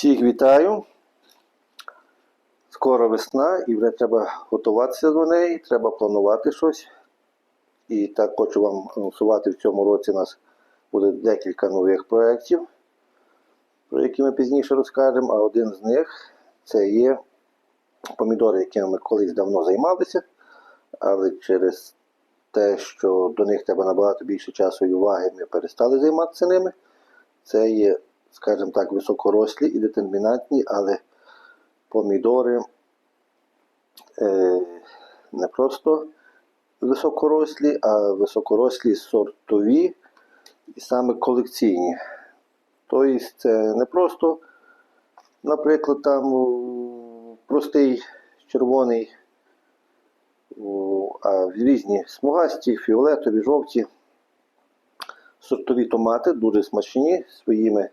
Всіх вітаю. Скоро весна і вже треба готуватися до неї, треба планувати щось. І так хочу вам анонсувати, в цьому році у нас буде декілька нових проєктів, про які ми пізніше розкажемо. А один з них це є помідори, якими ми колись давно займалися, але через те, що до них треба набагато більше часу і уваги, ми перестали займатися ними. Це є, скажімо так, високорослі і детермінантні, але помідори е, не просто високорослі, а високорослі сортові і саме колекційні. Тобто це не просто, наприклад, там простий червоний, а різні смугасті, фіолетові, жовті сортові томати, дуже смачні своїми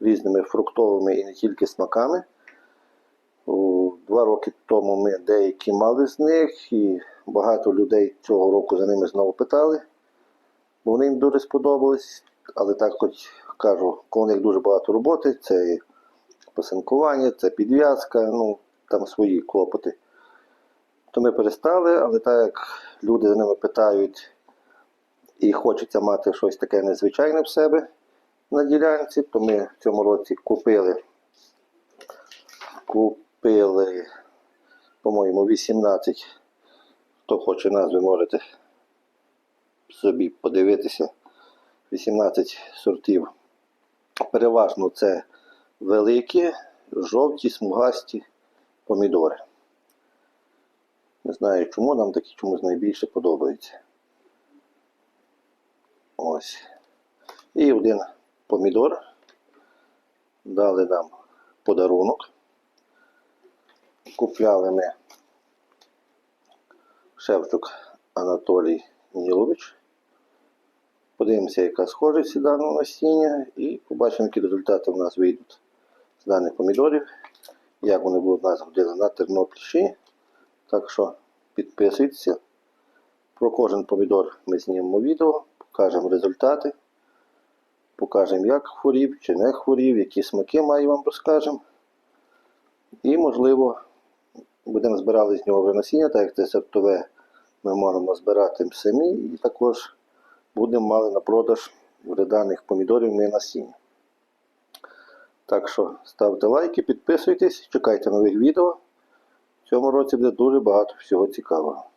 різними фруктовими і не тільки смаками. Два роки тому ми деякі мали з них, і багато людей цього року за ними знову питали. Бо вони їм дуже сподобались. Але так, хоч кажу, коли у них дуже багато роботи, це посинкування, це підв'язка, ну там свої клопоти. То ми перестали, але так як люди за ними питають і хочеться мати щось таке незвичайне в себе на ділянці, то ми в цьому році купили, купили, по-моєму, 18. Хто хоче назви, можете собі подивитися. 18 сортів. Переважно це великі, жовті, смугасті помідори. Не знаю чому, нам такі чомусь найбільше подобаються. Ось. І один помідор. Дали нам подарунок. Купляли ми Шевчук Анатолій Нілович. Подивимося, яка схожість даного насіння, і побачимо, які результати в нас вийдуть з даних помідорів, як вони будуть у нас ходили на Тернопільщині. Так що підписуйтеся. Про кожен помідор ми знімемо відео, покажемо результати, покажемо, як хворів чи не хворів, які смаки має вам розкажемо. І, можливо, будемо збирати з нього вже насіння, так як це сортове ми можемо збирати самі і також будемо мали на продаж вже даних помідорів ми насіння. Так що ставте лайки, підписуйтесь, чекайте нових відео. В цьому році буде дуже багато всього цікавого.